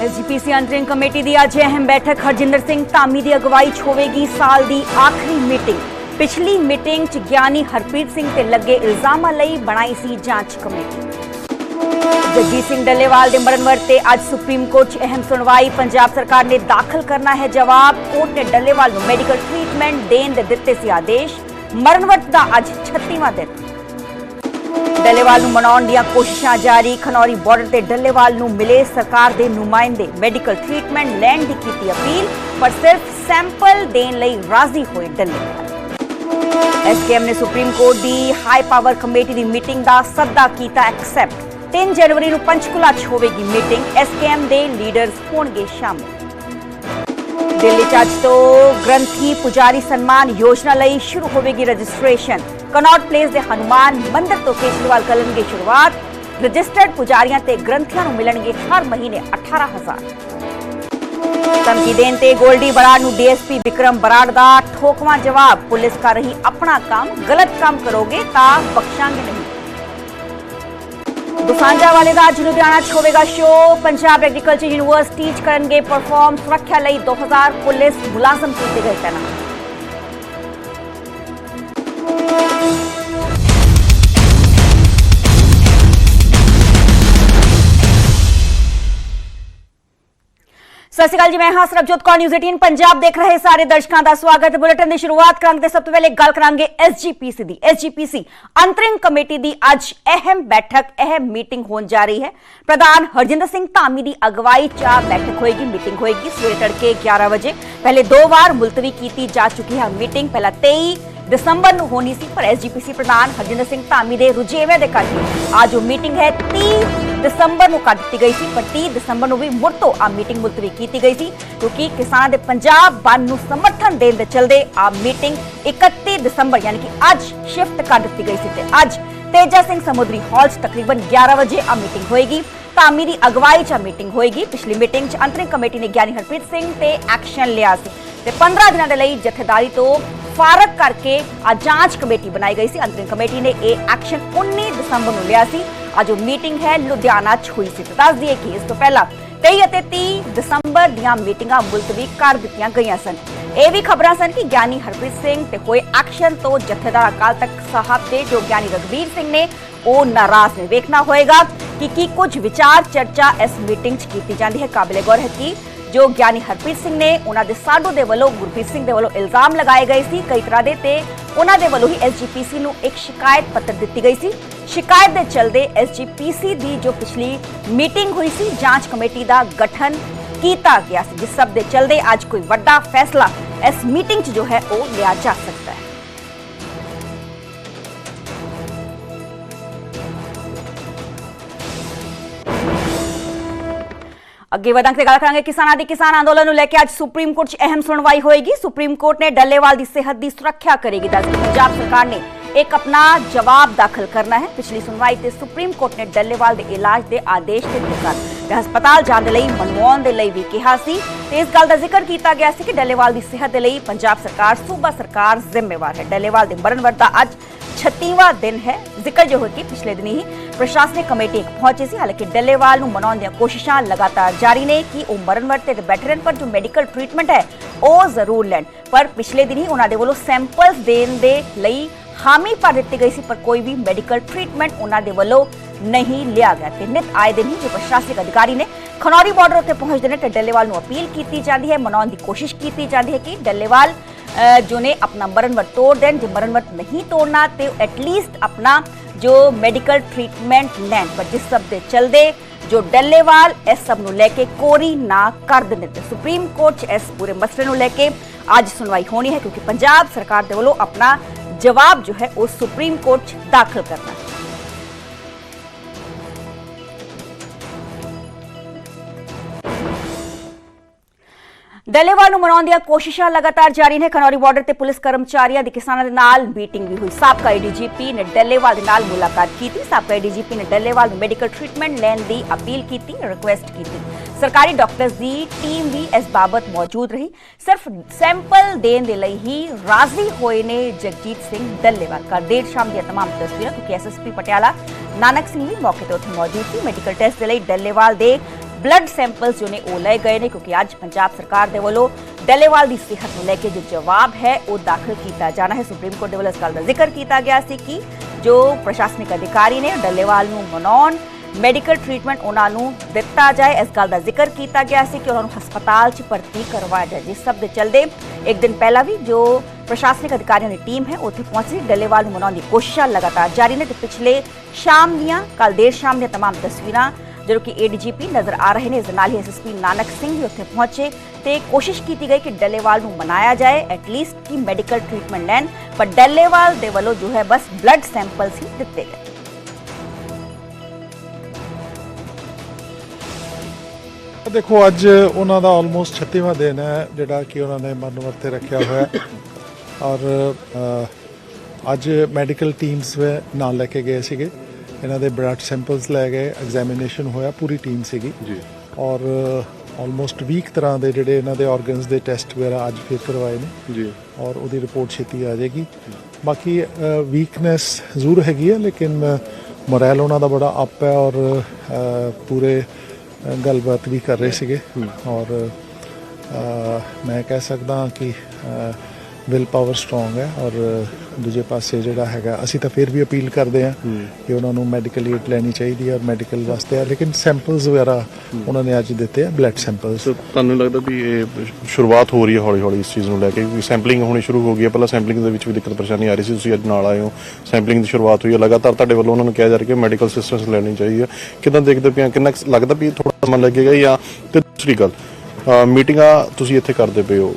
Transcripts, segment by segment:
SGPC ਅੰਤਰਿੰਗ committee ਦੀ ਅੱਜ ਅਹਿਮ ਬੈਠਕ। ਹਰਜਿੰਦਰ ਸਿੰਘ ਧਾਮੀ ਦੀ ਅਗਵਾਈ 'ਚ ਹੋਵੇਗੀ ਸਾਲ ਦੀ ਆਖਰੀ ਮੀਟਿੰਗ। ਪਿਛਲੀ ਮੀਟਿੰਗ 'ਚ ਗਿਆਨੀ ਹਰਪ੍ਰੀਤ ਸਿੰਘ ਤੇ ਲੱਗੇ ਇਲਜ਼ਾਮਾਂ ਲਈ ਬਣਾਈ ਸੀ ਜਾਂਚ ਕਮੇਟੀ। ਜਗਜੀਤ ਸਿੰਘ ਡੱਲੇਵਾਲ ਦੇ ਮਰਨ ਤੇ ਅੱਜ ਸੁਪਰੀਮ ਕੋਰਟ 'ਚ ਅਹਿਮ ਸੁਣਵਾਈ। ਪੰਜਾਬ ਸਰਕਾਰ ਨੇ ਦਾਖਲ ਕਰਨਾ ਹੈ ਜਵਾਬ। ਕੋਰਟ ਨੇ ਡੱਲੇਵਾਲ ਨੂੰ ਮੈਡੀਕਲ ਟ੍ਰੀਟਮੈਂਟ ਦੇਣ ਦੇ ਦਿੱਤੇ ਸੀ ਆਦੇਸ਼। ਮਰਨ ਦਾ ਅੱਜ 36ਵਾਂ ਦਿਨ। ਡੱਲੇਵਾਲ ਨੂੰ ਮਨਾਉਣ ਦੀਆਂ ਕੋਸ਼ਿਸ਼ਾਂ ਜਾਰੀ। ਖਨੌਰੀ ਬਾਰਡਰ ਤੇ ਡੱਲੇਵਾਲ ਨੂੰ ਮਿਲੇ ਸਰਕਾਰ ਦੇ ਨੁਮਾਇੰਦੇ। ਮੈਡੀਕਲ ਟ੍ਰੀਟਮੈਂਟ ਲੈਣ ਦੀ ਕੀਤੀ ਅਪੀਲ, ਪਰ ਸਿਰਫ ਸੈਂਪਲ ਦੇਣ ਲਈ ਰਾਜ਼ੀ ਹੋਏ ਡੱਲੇਵਾਲ। ਐਸਕੇਐਮ ਨੇ ਸੁਪਰੀਮ ਕੋਰਟ ਦੀ ਹਾਈ ਪਾਵਰ ਕਮੇਟੀ ਦੀ ਮੀਟਿੰਗ ਦਾ ਸੱਦਾ ਕੀਤਾ ਐਕਸੈਪਟ 3 ਜਨਵਰੀ ਨੂੰ ਪੰਚਕੁਲਾ 'ਚ ਹੋਵੇਗੀ ਮੀਟਿੰਗ ਐਸਕੇਐਮ ਦੇ ਲੀਡਰਸ ਹੋਣਗੇ ਸ਼ਾਮਲ। ਦਿੱਲੀ 'ਚ ਅੱਜ ਤੋਂ ਗ੍ਰੰਥੀ ਪੁਜਾਰੀ ਸਨਮਾਨ ਯੋਜਨਾ ਲਈ ਸ਼ੁਰੂ ਹੋਵੇਗੀ ਰਜਿਸਟ੍ਰੇਸ਼ਨ। ਕਨੌਟ ਪਲੇਸ ਦੇ ਹਨੂਮਾਨ ਮੰਦਿਰ ਤੋਂ ਕੇਜਰੀਵਾਲ ਕਰਨਗੇ ਸ਼ੁਰੂਆਤ। ਰਜਿਸਟਰਡ ਪੁਜਾਰੀਆਂ ਤੇ ਗ੍ਰੰਥੀਆਂ ਨੂੰ ਮਿਲਣਗੇ ਹਰ ਮਹੀਨੇ 18000 ਧਮਕੀ ਦੇਣ ਤੇ ਗੋਲਡੀ ਬਰਾੜ ਨੂੰ ਡੀਐਸਪੀ ਵਿਕਰਮ ਬਰਾੜ ਦਾ ਠੋਕਵਾਂ ਜਵਾਬ। ਪੁਲਿਸ ਕਰ ਰਹੀ ਆਪਣਾ ਕੰਮ, ਗਲਤ ਕੰਮ ਕਰੋਗੇ ਤਾਂ ਬਖਸ਼ਾਂਗੇ ਨਹੀਂ। ਦੁਸਾਂਝਾ ਵਾਲੇ ਦਾ ਅੱਜ ਲੁਧਿਆਣਾ 'ਚ ਹੋਵੇਗਾ ਸ਼ੋਅ। ਪੰਜਾਬ ਐਗਰੀਕਲਚਰ ਯੂਨੀਵਰਸਿਟੀ 'ਚ ਕਰਨਗੇ ਪਰਫਾਰਮ ਸੁਰੱਖਿਆ ਲਈ 2000 ਪੁਲਿਸ ਮੁਲਾਜ਼ਮ ਕੀਤੇ ਗਏ ਤੈਨਾਤ। ਸਤਿ ਸ਼੍ਰੀ ਅਕਾਲ ਜੀ, ਮੈਂ ਹਾਂ ਸਰਬਜੋਤ ਕੌਰ ਨਿਊਜ਼ 18 ਪੰਜਾਬ ਦੇਖ ਰਹੇ ਸਾਰੇ ਦਰਸ਼ਕਾਂ ਦਾ ਸਵਾਗਤ। ਬੁਲੇਟਿਨ ਦੀ ਸ਼ੁਰੂਆਤ ਕਰਾਂਗੇ। ਸਭ ਤੋਂ ਪਹਿਲੇ ਗੱਲ ਕਰਾਂਗੇ ਐਸਜੀਪੀਸੀ ਦੀ। ਐਸਜੀਪੀਸੀ ਅੰਤਰਿੰਗ ਕਮੇਟੀ ਦੀ ਅੱਜ ਅਹਿਮ ਬੈਠਕ, ਅਹਿਮ ਮੀਟਿੰਗ ਹੋਣ ਜਾ ਰਹੀ ਹੈ। ਪ੍ਰਧਾਨ ਹਰਜਿੰਦਰ ਸਿੰਘ ਧਾਮੀ ਦੀ ਅਗਵਾਈ 'ਚ ਬੈਠਕ ਹੋਏਗੀ, ਮੀਟਿੰਗ ਹੋਏਗੀ ਸਵੇਰੇ ਤੜਕੇ 11 ਵਜੇ। ਪਹਿਲੇ ਦੋ ਵਾਰ ਮੁਲਤਵੀ ਕੀਤੀ ਜਾ ਚੁੱਕੀ ਹੈ ਮੀਟਿੰਗ। ਪਹਿਲਾਂ 23 ਦਸੰਬਰ ਨੂੰ ਹੋਣੀ ਸੀ ਪਰ ਐਸਜੀਪੀਸੀ ਪ੍ਰਧਾਨ ਹਰਜਿੰਦਰ ਸਿੰਘ ਧਾਮੀ ਦੇ ਰੁਝੇਵੇਂ ਦੇ ਕਰਕੇ ਅੱਜ ਉਹ ਮੀਟਿੰਗ ਹੈ 30 ਦਸੰਬਰ ਨੂੰ ਕਰ ਦਿੱਤੀ ਗਈ ਸੀ, ਪਰ 30 ਦਸੰਬਰ ਨੂੰ ਵੀ ਮੁੜ ਤੋਂ ਆ ਮੀਟਿੰਗ ਮੁਲਤਵੀ ਕੀਤੀ ਗਈ ਸੀ, ਕਿਉਂਕਿ ਕਿਸਾਨਾਂ ਦੇ ਪੰਜਾਬ ਬੰਦ ਨੂੰ ਸਮਰਥਨ ਦੇਣ ਦੇ ਚਲਦੇ ਆ ਮੀਟਿੰਗ 31 ਦਸੰਬਰ, ਯਾਨੀ ਕਿ ਅੱਜ ਸ਼ਿਫਟ ਕਰ ਦਿੱਤੀ ਗਈ ਸੀ ਤੇ ਅੱਜ ਤੇਜਾ ਸਿੰਘ ਸਮੁੰਦਰੀ ਹਾਲ 'ਚ ਤਕਰੀਬਨ 11 ਵਜੇ ਆ ਮੀਟਿੰਗ ਹੋਏਗੀ। ਧਾਮੀ ਦੀ ਅਗਵਾਈ 'ਚ ਆ ਮੀਟਿੰਗ ਹੋਏਗੀ। ਪਿਛਲੀ ਮੀਟਿੰਗ 'ਚ ਅੰਤਰਿੰਗ ਕਮੇਟੀ ਨੇ ਗਿਆਨੀ ਹਰਪ੍ਰੀਤ ਸਿੰਘ ਤੇ ਐਕਸ਼ਨ ਲਿਆ ਸੀ ਤੇ 15 ਦਿਨਾਂ ਦੇ ਲਈ ਜਥੇਦਾਰੀ ਤੋਂ ਫਾਰਗ ਕਰਕੇ ਆ ਜਾਂਚ ਕਮੇਟੀ ਬਣਾਈ ਗਈ ਸੀ। ਅੰਤਰਿਮ ਕਮੇਟੀ ਨੇ ਇਹ ਐਕਸ਼ਨ 19 ਦਸੰਬਰ ਨੂੰ ਲਿਆ ਸੀ। ਅੱਜ ਮੀਟਿੰਗ ਹੈ ਲੁਧਿਆਣਾ 'ਚ ਹੋਈ ਸੀ। ਦੱਸ ਦਈਏ ਕਿ ਇਸ ਤੋਂ ਪਹਿਲਾਂ 23 ਅਤੇ 30 ਦਸੰਬਰ ਦੀਆਂ ਮੀਟਿੰਗਾਂ ਮੁਲਤਵੀ ਕਰ ਦਿੱਤੀਆਂ ਗਈਆਂ ਸਨ। ਇਹ ਵੀ ਖਬਰਾਂ ਸਨ ਕਿ ਗਿਆਨੀ ਹਰਪ੍ਰੀਤ ਸਿੰਘ ਤੇ ਹੋਏ ਐਕਸ਼ਨ ਤੋਂ ਜਥੇਦਾਰ ਅਕਾਲ ਤਖਤ ਸਾਹਿਬ ਦੇ ਜੋ ਗਿਆਨੀ ਰਗਵੀਰ ਸਿੰਘ ਨੇ, ਉਹ ਨਾਰਾਜ਼ ਨੇ। ਵੇਖਣਾ ਹੋਏਗਾ ਕਿ ਕੀ ਕੁਝ ਵਿਚਾਰ, ਚਰਚਾ ਇਸ ਮੀਟਿੰਗ 'ਚ ਕੀਤੀ ਜਾਂਦੀ ਹੈ। ਕਾਬਿਲੇ ਗੌਰ ਹੈ ਕਿ ਜੋ ਗਿਆਨੀ ਹਰਪ੍ਰੀਤ ਸਿੰਘ ਨੇ ਉਹਨਾਂ ਦੇ ਸਾਡੂ ਦੇ ਵੱਲੋਂ, ਗੁਰਪ੍ਰੀਤ ਸਿੰਘ ਦੇ ਵੱਲੋਂ ਇਲਜ਼ਾਮ ਲਗਾਏ ਗਏ ਸੀ। ਕਈ ਤਰ੍ਹਾਂ ਦੇ ਤੇ ਉਹਨਾਂ ਦੇ ਵੱਲੋਂ ਹੀ ਐਸਜੀਪੀਸੀ ਨੂੰ ਇੱਕ ਸ਼ਿਕਾਇਤ ਪੱਤਰ ਦਿੱਤੀ ਗਈ ਸੀ। ਸ਼ਿਕਾਇਤ ਦੇ ਚਲਦੇ ਐਸਜੀਪੀਸੀ ਦੀ ਜੋ ਪਿਛਲੀ ਮੀਟਿੰਗ ਹੋਈ ਸੀ, ਜਾਂਚ ਕਮੇਟੀ ਦਾ ਗਠਨ ਕੀਤਾ ਗਿਆ ਸੀ। ਜਿਸ ਸਭ ਦੇ ਚਲਦੇ ਅੱਜ ਕੋਈ ਵੱਡਾ ਫੈਸਲਾ ਇਸ ਮੀਟਿੰਗ 'ਚ ਜੋ ਹੈ, ਉਹ ਲਿਆ ਜਾ ਸਕਦਾ ਹੈ। ਅੱਗੇ ਵਧਾਂਗੇ ਤੇ ਗੱਲ ਕਰਾਂਗੇ ਕਿਸਾਨਾਂ ਦੀ ਕਿਸਾਨ ਅੰਦੋਲਨ ਨੂੰ ਲੈ ਕੇ। ਅੱਜ ਸੁਪਰੀਮ ਕੋਰਟ 'ਚ ਅਹਿਮ ਸੁਣਵਾਈ ਹੋਏਗੀ। ਸੁਪਰੀਮ ਕੋਰਟ ਨੇ ਡੱਲੇਵਾਲ ਦੀ ਸਿਹਤ ਦੀ ਸੁਰੱਖਿਆ ਕਰੇਗੀ ਦੱਸ ਪੰਜਾਬ ਸਰਕਾਰ ਨੇ ਇੱਕ ਆਪਣਾ ਜਵਾਬ ਦਾਖਲ ਕਰਨਾ ਹੈ ਪਿਛਲੀ ਸੁਣਵਾਈ ਤੇ ਸੁਪਰੀਮ ਕੋਰਟ ਨੇ ਡੱਲੇਵਾਲ ਦੇ ਇਲਾਜ ਦੇ ਆਦੇਸ਼ ਦਿੱਤੇ ਸਨ ਤੇ ਹਸਪਤਾਲ ਜਾਣ ਦੇ ਲਈ ਮਨਵਾਉਣ ਦੇ ਲਈ ਵੀ ਕਿਹਾ ਸੀ ਤੇ ਇਸ ਗੱਲ ਦਾ ਜ਼ਿਕਰ ਕੀਤਾ ਗਿਆ ਸੀ ਕਿ ਡੱਲੇਵਾਲ ਦੀ ਸਿਹਤ ਦੇ ਲਈ ਪੰਜਾਬ ਸਰਕਾਰ ਸੂਬਾ ਸਰਕਾਰ ਜ਼ਿੰਮੇਵਾਰ ਹੈ ਡੱਲੇਵਾਲ ਦੇ ਮਰਨ ਵਰਤ ਦਾ ਅੱਜ 36ਵਾਂ ਦਿਨ ਹੈ ਜ਼ਿਕਰ ਜੋ ਹੈ ਕਿ ਪਿਛਲੇ ਦਿਨੀ ਹੀ ਪ੍ਰਸ਼ਾਸਨਿਕ ਕਮੇਟੀ ਇੱਕ ਪਹੁੰਚੀ ਸੀ ਹਾਲਾਂਕਿ ਡੱਲੇਵਾਲ ਨੂੰ ਮਨਾਉਣ ਦੀਆਂ ਕੋਸ਼ਿਸ਼ਾਂ ਲਗਾਤਾਰ ਜਾਰੀ ਨੇ ਕਿ ਉਹ ਮਰਨ ਵਰਤ ਤੇ ਬੈਠੇ ਰਹਿਣ ਪਰ ਜੋ ਮੈਡੀਕਲ ਟ੍ਰੀਟਮੈਂਟ ਹੈ ਉਹ ਜ਼ਰੂਰ ਲੈਣ ਪਰ ਪਿਛਲੇ ਦਿਨੀ ਉਹਨਾਂ ਦੇ ਵੱਲੋਂ ਸੈਂਪਲਸ ਦੇਣ ਦੇ ਲਈ ਹਾਮੀ ਭਰ ਦਿੱਤੀ ਗਈ ਸੀ, ਪਰ ਕੋਈ ਵੀ ਮੈਡੀਕਲ ਟ੍ਰੀਟਮੈਂਟ ਉਹਨਾਂ ਦੇ ਵੱਲੋਂ ਨਹੀਂ ਲਿਆ ਗਿਆ। ਤੇ ਨਿਤ ਆਏ ਦਿਨ ਹੀ ਜੋ ਪ੍ਰਸ਼ਾਸਨਿਕ ਅਧਿਕਾਰੀ ਨੇ ਖਨੌਰੀ ਬਾਰਡਰ ਉੱਤੇ ਪਹੁੰਚਦੇ ਨੇ ਤੇ ਡੱਲੇਵਾਲ ਨੂੰ ਅਪੀਲ ਕੀਤੀ ਜਾਂਦੀ ਹੈ, ਮਨਾਉਣ ਦੀ ਕੋਸ਼ਿਸ਼ ਕੀਤੀ ਜਾਂਦੀ ਹੈ ਕਿ ਡੱਲੇਵਾਲ ਜੋ ਨੇ ਆਪਣਾ ਮਰਨ ਤੋੜ ਦੇਣ, ਜੇ ਮਰਨ ਨਹੀਂ ਤੋੜਨਾ ਤੇ ਐਟਲੀਸਟ ਆਪਣਾ ਜੋ ਮੈਡੀਕਲ ਟ੍ਰੀਟਮੈਂਟ ਲੈਣ। ਪਰ ਜਿਸ ਸਭ ਦੇ ਚਲਦੇ, ਜੋ ਡੱਲੇਵਾਲ, ਇਸ ਸਭ ਨੂੰ ਲੈ ਕੇ ਕੋਰੀ ਨਾ ਕਰ ਦਿੰਦੇ ਤੇ ਸੁਪਰੀਮ ਕੋਰਟ 'ਚ ਇਸ ਪੂਰੇ ਮਸਲੇ ਨੂੰ ਲੈ ਕੇ ਅੱਜ ਸੁਣਵਾਈ ਹੋਣੀ ਹੈ, ਕਿਉਂਕਿ ਪੰਜਾਬ ਸਰਕਾਰ ਦੇ ਵੱਲੋਂ ਆਪਣਾ ਜਵਾਬ ਜੋ ਹੈ ਉਹ ਸੁਪਰੀਮ ਕੋਰਟ 'ਚ ਦਾਖਲ ਕਰਨਾ ਡੱਲੇਵਾਲ ਨੂੰ ਮਨਾਉਣ ਦੀਆਂ ਕੋਸ਼ਿਸ਼ਾਂ ਲਗਾਤਾਰ ਜਾਰੀ ਨੇ ਖਨੌਰੀ ਬਾਰਡਰ ਤੇ ਪੁਲਿਸ ਕਰਮਚਾਰੀਆਂ ਦੀ ਕਿਸਾਨਾਂ ਦੇ ਨਾਲ ਮੀਟਿੰਗ ਵੀ ਹੋਈ ਸਾਬਕਾ ਡੀਜੀਪੀ ਨੇ ਡੱਲੇਵਾਲ ਦੇ ਨਾਲ ਮੁਲਾਕਾਤ ਕੀਤੀ ਸਾਬਕਾ ਡੀਜੀਪੀ ਨੇ ਡੱਲੇਵਾਲ ਨੂੰ ਮੈਡੀਕਲ ਟ੍ਰੀਟਮੈਂਟ ਲੈਣ ਦੀ ਅਪੀਲ ਕੀਤੀ ਰਿਕੁਐਸਟ ਕੀਤੀ ਸਰਕਾਰੀ ਡਾਕਟਰਸ ਦੀ ਟੀਮ ਵੀ ਇਸ ਬਾਬਤ ਮੌਜੂਦ ਰਹੀ ਸਿਰਫ ਸੈਂਪਲ ਦੇਣ ਦੇ ਲਈ ਹੀ ਰਾਜ਼ੀ ਹੋਏ ਨੇ ਜਗਜੀਤ ਸਿੰਘ ਡੱਲੇਵਾਲ ਕਰ ਦੇਰ ਸ਼ਾਮ ਦੀਆਂ तमाम ਤਸਵੀਰਾਂ ਕਿਉਂਕਿ ਐਸਐਸਪੀ ਪਟਿਆਲਾ ਨਾਨਕ ਸਿੰਘ ਵੀ ਮੌਕੇ ਤੇ ਉੱਥੇ ਮੌਜੂਦ ਸੀ ਮੈਡੀਕਲ ਟੈਸਟ ਦੇ ਲਈ ਡੱਲੇਵਾਲ ਦੇ ਬਲੱਡ ਸੈਂਪਲਸ ਜੋ ਨੇ ਉਹ ਲਏ ਗਏ ਨੇ ਕਿਉਂਕਿ ਅੱਜ ਪੰਜਾਬ ਸਰਕਾਰ ਦੇ ਵੱਲੋਂ ਡੱਲੇਵਾਲ ਦੀ ਸਿਹਤ ਨੂੰ ਲੈ ਕੇ ਜੋ ਜਵਾਬ ਹੈ ਉਹ ਦਾਖਲ ਕੀਤਾ ਜਾਣਾ ਹੈ ਸੁਪਰੀਮ ਕੋਰਟ ਦੇ ਵੱਲੋਂ ਇਸ ਗੱਲ ਦਾ ਜ਼ਿਕਰ ਕੀਤਾ ਗਿਆ ਸੀ ਕਿ ਜੋ ਪ੍ਰਸ਼ਾਸਨਿਕ ਅਧਿਕਾਰੀ ਨੇ ਡੱਲੇਵਾਲ ਨੂੰ ਮਨਾਉਣ ਮੈਡੀਕਲ ਟ੍ਰੀਟਮੈਂਟ ਉਹਨਾਂ ਨੂੰ ਦਿੱਤਾ ਜਾਏ ਇਸ ਗੱਲ ਦਾ ਜ਼ਿਕਰ ਕੀਤਾ ਗਿਆ ਸੀ ਕਿ ਉਹਨਾਂ ਨੂੰ ਹਸਪਤਾਲ 'ਚ ਭਰਤੀ ਕਰਵਾਇਆ ਜਾਏ ਜਿਸ ਸਭ ਦੇ ਚਲਦੇ ਇੱਕ ਦਿਨ ਪਹਿਲਾਂ ਵੀ ਜੋ ਪ੍ਰਸ਼ਾਸਨਿਕ ਅਧਿਕਾਰੀਆਂ ਦੀ ਟੀਮ ਹੈ ਉੱਥੇ ਪਹੁੰਚੀ ਡੱਲੇਵਾਲ ਨੂੰ ਮਨਾਉਣ ਦੀ ਕੋਸ਼ਿਸ਼ਾਂ ਲਗਾਤਾਰ ਜਾਰੀ ਨੇ ਤੇ ਪਿਛਲੇ ਸ਼ਾਮ ਦੀਆਂ ਕੱਲ ਦੇਰ ਸ਼ਾਮ ਦੀਆਂ ਤਮਾਮ ਤਸਵੀਰਾਂ ਜਦੋਂ ਕਿ ਏਡੀਜੀਪੀ ਨਜ਼ਰ ਆ ਰਹੇ ਨੇ ਨਾਲ ਹੀ ਐਸਐਸਪੀ ਨਾਨਕ ਸਿੰਘ ਵੀ ਉੱਥੇ ਪਹੁੰਚੇ ਤੇ ਕੋਸ਼ਿਸ਼ ਕੀਤੀ ਗਈ ਕਿ ਡੱਲੇਵਾਲ ਨੂੰ ਮਨਾਇਆ ਜਾਏ ਐਟਲੀਸਟ ਕਿ ਮੈਡੀਕਲ ਟ੍ਰੀਟਮੈਂਟ ਲੈਣ, ਪਰ ਡੱਲੇਵਾਲ ਦੇ ਵੱਲੋਂ ਜੋ ਹੈ ਬਸ ਬਲੱਡ ਸੈਂਪਲਸ ਹੀ ਦਿੱਤੇ ਗਏ। ਦੇਖੋ, ਅੱਜ ਉਹਨਾਂ ਦਾ ਆਲਮੋਸਟ 36ਵਾਂ ਦਿਨ ਹੈ, ਜਿਹੜਾ ਕਿ ਉਹਨਾਂ ਨੇ ਮਰਨ ਵਰਤੇ ਰੱਖਿਆ ਹੋਇਆ ਔਰ ਅੱਜ ਮੈਡੀਕਲ ਟੀਮਸ ਨਾਲ ਲੈ ਕੇ ਗਏ ਸੀਗੇ। ਇਹਨਾਂ ਦੇ ਬਲੱਡ ਸੈਂਪਲਸ ਲੈ ਗਏ ਐਗਜ਼ਾਮੀਨੇਸ਼ਨ ਹੋਇਆ ਪੂਰੀ ਟੀਮ ਸੀਗੀ। ਜੀ। ਔਰ ਆਲਮੋਸਟ 20 ਤਰ੍ਹਾਂ ਦੇ ਜਿਹੜੇ ਇਹਨਾਂ ਦੇ ਆਰਗਨਸ ਦੇ ਟੈਸਟ ਵਗੈਰਾ ਅੱਜ ਫਿਰ ਕਰਵਾਏ ਨੇ। ਜੀ। ਔਰ ਉਹਦੀ ਰਿਪੋਰਟ ਛੇਤੀ ਆ ਜਾਏਗੀ। ਬਾਕੀ ਵੀਕਨੈਸ ਜ਼ਰੂਰ ਹੈਗੀ ਹੈ ਲੇਕਿਨ ਮੋਰਲ ਉਹਨਾਂ ਦਾ ਬੜਾ ਅਪ ਹੈ ਔਰ ਪੂਰੇ ਗੱਲਬਾਤ ਵੀ ਕਰ ਰਹੇ ਸੀਗੇ। ਔਰ ਮੈਂ ਕਹਿ ਸਕਦਾ ਕਿ ਵਿਲ ਪਾਵਰ ਸਟਰੋਂਗ ਹੈ ਔਰ ਦੂਜੇ ਪਾਸੇ ਜਿਹੜਾ ਹੈਗਾ ਅਸੀਂ ਤਾਂ ਫਿਰ ਵੀ ਅਪੀਲ ਕਰਦੇ ਹਾਂ ਕਿ ਉਹਨਾਂ ਨੂੰ ਮੈਡੀਕਲ ਏਡ ਲੈਣੀ ਚਾਹੀਦੀ ਹੈ ਔਰ ਮੈਡੀਕਲ ਵਾਸਤੇ ਆ। ਲੇਕਿਨ ਸੈਂਪਲਸ ਵਗੈਰਾ ਉਹਨਾਂ ਨੇ ਅੱਜ ਦਿੱਤੇ ਆ ਬਲੱਡ ਸੈਂਪਲਸ ਤੁਹਾਨੂੰ ਲੱਗਦਾ ਵੀ ਇਹ ਸ਼ੁਰੂਆਤ ਹੋ ਰਹੀ ਹੈ ਹੌਲੀ ਹੌਲੀ ਇਸ ਚੀਜ਼ ਨੂੰ ਲੈ ਕੇ? ਕਿਉਂਕਿ ਸੈਂਪਲਿੰਗ ਹੋਣੀ ਸ਼ੁਰੂ ਹੋ ਗਈ ਹੈ। ਪਹਿਲਾਂ ਸੈਂਪਲਿੰਗ ਦੇ ਵਿੱਚ ਵੀ ਦਿੱਕਤ ਪਰੇਸ਼ਾਨੀ ਆ ਰਹੀ ਸੀ ਤੁਸੀਂ ਅੱਜ ਨਾਲ ਆਏ ਹੋ। ਸੈਂਪਲਿੰਗ ਦੀ ਸ਼ੁਰੂਆਤ ਹੋਈ ਹੈ। ਲਗਾਤਾਰ ਤੁਹਾਡੇ ਵੱਲੋਂ ਉਹਨਾਂ ਨੂੰ ਕਿਹਾ ਜਾ ਰਿਹਾ ਕਿ ਮੈਡੀਕਲ ਅਸਿਸਟੈਂਸ ਲੈਣੀ ਚਾਹੀਦੀ ਹੈ। ਕਿਦਾਂ ਦੇਖਦੇ ਪਿਆ ਕਿੰਨਾ ਲੱਗਦਾ ਵੀ ਥੋੜਾ ਸਮਾਂ ਲੱਗੇਗਾ ਜਾਂ? ਤੇ ਦੂਸਰੀ ਗੱਲ ਮੀਟਿੰਗਾਂ ਤੁਸੀਂ ਇੱਥੇ ਕਰਦੇ ਪਏ ਹੋ।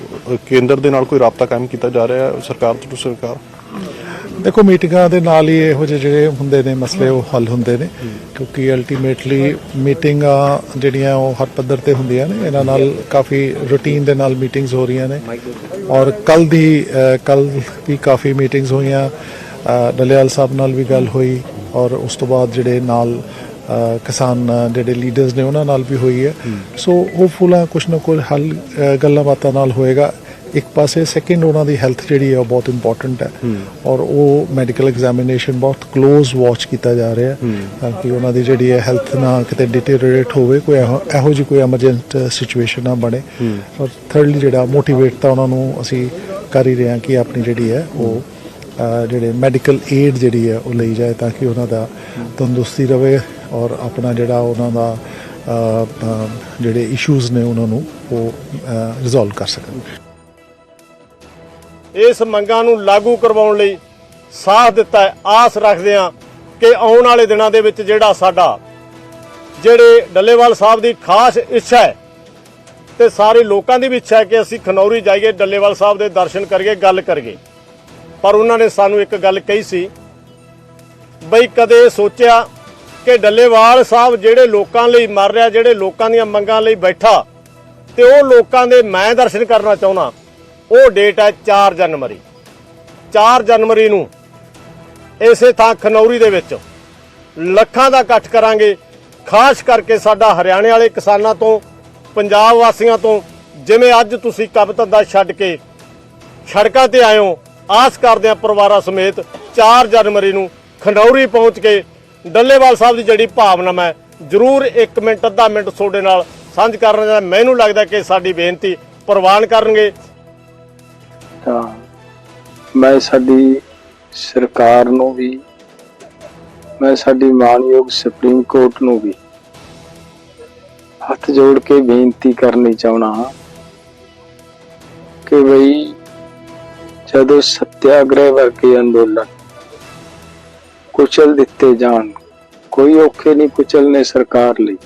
ਕੇਂਦਰ ਦੇ ਨਾਲ ਕੋਈ ਰਾਬਤਾ ਕਾਇਮ ਕੀਤਾ ਜਾ ਰਿਹਾ ਹੈ? ਸਰਕਾਰ ਤੋਂ ਸਰਕਾਰ ਦੇਖੋ ਮੀਟਿੰਗਾਂ ਦੇ ਨਾਲ ਹੀ ਇਹੋ ਜਿਹੇ ਜਿਹੜੇ ਹੁੰਦੇ ਨੇ ਮਸਲੇ ਉਹ ਹੱਲ ਹੁੰਦੇ ਨੇ। ਕਿਉਂਕਿ ਅਲਟੀਮੇਟਲੀ ਮੀਟਿੰਗਾਂ ਜਿਹੜੀਆਂ ਉਹ ਹਰ ਪੱਧਰ ਤੇ ਹੁੰਦੀਆਂ ਨੇ ਇਹਨਾਂ ਨਾਲ ਕਾਫੀ ਰੂਟੀਨ ਦੇ ਨਾਲ ਮੀਟਿੰਗਸ ਹੋ ਰਹੀਆਂ ਨੇ। ਔਰ ਕੱਲ ਦੀ ਕੱਲ ਵੀ ਕਾਫੀ ਮੀਟਿੰਗਸ ਹੋਈਆਂ। ਅ, ਸਾਹਿਬ ਨਾਲ ਵੀ ਗੱਲ ਹੋਈ ਔਰ ਉਸ ਤੋਂ ਬਾਅਦ ਜਿਹੜੇ ਨਾਲ ਕਿਸਾਨ ਜਿਹੜੇ ਲੀਡਰਸ ਨੇ ਉਹਨਾਂ ਨਾਲ ਵੀ ਹੋਈ ਹੈ। ਸੋ ਹੋਪਫੁਲ ਆ ਕੁਛ ਨਾ ਕੁਛ ਹੱਲ ਗੱਲਾਂ ਬਾਤਾਂ ਨਾਲ ਹੋਏਗਾ। ਇੱਕ ਪਾਸੇ ਸੈਕਿੰਡ ਉਹਨਾਂ ਦੀ ਹੈਲਥ ਜਿਹੜੀ ਹੈ ਉਹ ਬਹੁਤ ਇੰਪੋਰਟੈਂਟ ਹੈ। ਔਰ ਉਹ ਮੈਡੀਕਲ ਐਗਜ਼ਾਮੀਨੇਸ਼ਨ ਬਹੁਤ ক্লোਜ਼ ਵਾਚ ਕੀਤਾ ਜਾ ਰਿਹਾ ਤਾਂ ਕਿ ਉਹਨਾਂ ਦੀ ਜਿਹੜੀ ਹੈ ਹੈਲਥ ਨਾ ਕਿਤੇ ਡਿਟੀਰੀਓਰੇਟ ਹੋਵੇ, ਕੋਈ ਇਹੋ ਇਹੋ ਜਿਹੀ ਕੋਈ ਐਮਰਜੈਂਟ ਸਿਚੁਏਸ਼ਨ ਨਾ ਬਣੇ। ਔਰ ਥਰਡਲੀ ਜਿਹੜਾ ਮੋਟੀਵੇਟ ਤਾਂ ਉਹਨਾਂ ਨੂੰ ਅਸੀਂ ਕਰ ਹੀ ਰਹੇ ਹਾਂ ਕਿ ਆਪਣੀ ਜਿਹੜੀ ਹੈ ਉਹ ਜਿਹੜੇ ਮੈਡੀਕਲ ਏਡ ਜਿਹੜੀ ਹੈ ਉਹ ਲਈ ਜਾਏ ਤਾਂ ਕਿ ਉਹਨਾਂ ਦਾ ਤੰਦਰੁਸਤੀ ਰਵੇ। ਔਰ ਆਪਣਾ ਜਿਹੜਾ ਉਹਨਾਂ ਦਾ ਜਿਹੜੇ ਇਸ਼ੂਜ਼ ਨੇ ਉਹਨਾਂ ਨੂੰ ਉਹ ਰਿਜ਼ੋਲਵ ਕਰ ਸਕਣ। ਇਸ ਮੰਗਾਂ ਨੂੰ ਲਾਗੂ ਕਰਵਾਉਣ ਲਈ ਸਾਥ ਦਿੱਤਾ ਹੈ। ਆਸ ਰੱਖਦੇ ਹਾਂ ਕਿ ਆਉਣ ਵਾਲੇ ਦਿਨਾਂ ਦੇ ਵਿੱਚ ਜਿਹੜਾ ਸਾਡਾ, ਜਿਹੜੇ ਡੱਲੇਵਾਲ ਸਾਹਿਬ ਦੀ ਖਾਸ ਇੱਛਾ ਹੈ ਤੇ ਸਾਰੇ ਲੋਕਾਂ ਦੀ ਵੀ ਇੱਛਾ ਹੈ ਕਿ ਅਸੀਂ ਖਨੌਰੀ ਜਾਈਏ, ਡੱਲੇਵਾਲ ਸਾਹਿਬ ਦੇ ਦਰਸ਼ਨ ਕਰੀਏ, ਗੱਲ ਕਰੀਏ। ਪਰ ਉਹਨਾਂ ਨੇ ਸਾਨੂੰ ਇੱਕ ਗੱਲ ਕਹੀ ਸੀ, ਬਈ ਕਦੇ ਸੋਚਿਆ ਕਿ ਡੱਲੇਵਾਲ ਸਾਹਿਬ ਜਿਹੜੇ ਲੋਕਾਂ ਲਈ ਮਰ ਰਿਹਾ, ਜਿਹੜੇ ਲੋਕਾਂ ਦੀਆਂ ਮੰਗਾਂ ਲਈ ਬੈਠਾ, ਤੇ ਉਹ ਲੋਕਾਂ ਦੇ ਮੈਂ ਦਰਸ਼ਨ ਕਰਨਾ ਚਾਹੁੰਦਾ, ਉਹ ਡੇਟ ਹੈ 4 ਜਨਵਰੀ। 4 ਜਨਵਰੀ ਨੂੰ ਇਸੇ ਥਾਂ ਖਨੌਰੀ ਦੇ ਵਿੱਚ ਲੱਖਾਂ ਦਾ ਇਕੱਠ ਕਰਾਂਗੇ। ਖਾਸ ਕਰਕੇ ਸਾਡਾ ਹਰਿਆਣੇ ਵਾਲੇ ਕਿਸਾਨਾਂ ਤੋਂ, ਪੰਜਾਬ ਵਾਸੀਆਂ ਤੋਂ, ਜਿਵੇਂ ਅੱਜ ਤੁਸੀਂ ਕੰਮ ਧੰਦਾ ਛੱਡ ਕੇ ਸੜਕਾਂ ਤੇ ਆਏ ਹੋ, ਆਸ ਕਰਦੇ ਆ ਪਰਿਵਾਰਾਂ ਸਮੇਤ 4 ਜਨਵਰੀ ਨੂੰ ਖੰਡੌਰੀ ਪਹੁੰਚ ਕੇ ਡੱਲੇਵਾਲ ਸਾਹਿਬ ਦੀ ਜਿਹੜੀ ਭਾਵਨਾ ਮੈਂ ਜ਼ਰੂਰ 1 ਮਿੰਟ, ਅੱਧਾ ਮਿੰਟ ਤੁਹਾਡੇ ਨਾਲ ਸਾਂਝ ਕਰਨਾ ਚਾਹੁੰਦਾ ਮੈਨੂੰ ਲੱਗਦਾ ਕਿ ਸਾਡੀ ਬੇਨਤੀ ਪ੍ਰਵਾਨ ਕਰਨਗੇ। ਤਾਂ ਮੈਂ ਸਾਡੀ ਸਰਕਾਰ ਨੂੰ ਵੀ, ਮੈਂ ਸਾਡੀ ਮਾਨਯੋਗ ਸੁਪਰੀਮ ਕੋਰਟ ਨੂੰ ਵੀ ਹੱਥ ਜੋੜ ਕੇ ਬੇਨਤੀ ਕਰਨੀ ਚਾਹਣਾ ਹਾਂ ਕਿ ਬਈ ਜਦੋਂ ਸਤਿਆਗ੍ਰਹਿ ਵਰਗੇ ਅੰਦੋਲਨ ਕੁਚਲ ਦਿੱਤੇ ਜਾਣ। ਕੋਈ ਔਖੇ ਨਹੀਂ ਕੁਚਲਨੇ ਸਰਕਾਰ ਲਈ।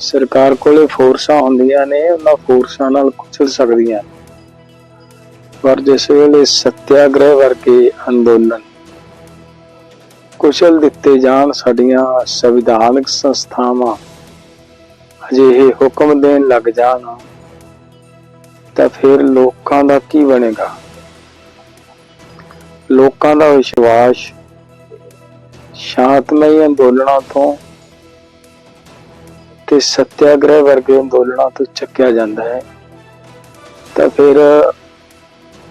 ਸਰਕਾਰ ਕੋਲੇ ਫੋਰਸਾਂ ਹੁੰਦੀਆਂ ਨੇ, ਉਹਨਾਂ ਫੋਰਸਾਂ ਨਾਲ ਕੁਚਲ ਸਕਦੀਆਂ ਪਰ ਜਿਸ ਵੇਲੇ ਸਤਿਆਗ੍ਰਹਿ ਵਰਗੇ ਅੰਦੋਲਨ ਕੁਸ਼ਲ ਦਿੱਤੇ ਜਾਣ, ਸਾਡੀਆਂ ਸੰਵਿਧਾਨਕ ਸੰਸਥਾਵਾਂ ਅਜਿਹੇ ਹੁਕਮ ਦੇਣ ਲੱਗ ਜਾਣ, ਤਾਂ ਫਿਰ ਲੋਕਾਂ ਦਾ ਕੀ ਬਣੇਗਾ? ਲੋਕਾਂ ਦਾ ਵਿਸ਼ਵਾਸ ਸ਼ਾਂਤਮਈ ਅੰਦੋਲਨਾਂ ਤੋਂ ਤੇ ਸਤਿਆਗ੍ਰਹਿ ਵਰਗੇ ਅੰਦੋਲਨਾਂ ਤੋਂ ਚੱਕਿਆ ਜਾਂਦਾ ਹੈ। ਤਾਂ ਫਿਰ